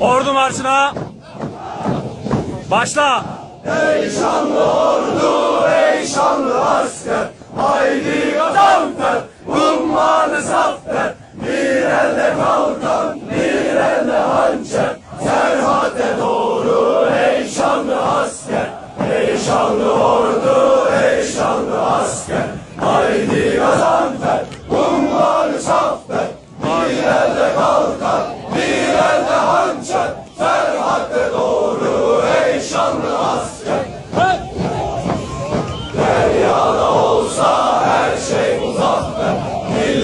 marşına. Başla. Ey şanlı ordu, ey şanlı asker, haydi gazanfer, ummanı zafer. Bir elde kalkan, bir elde hançer, serhate doğru ey şanlı asker.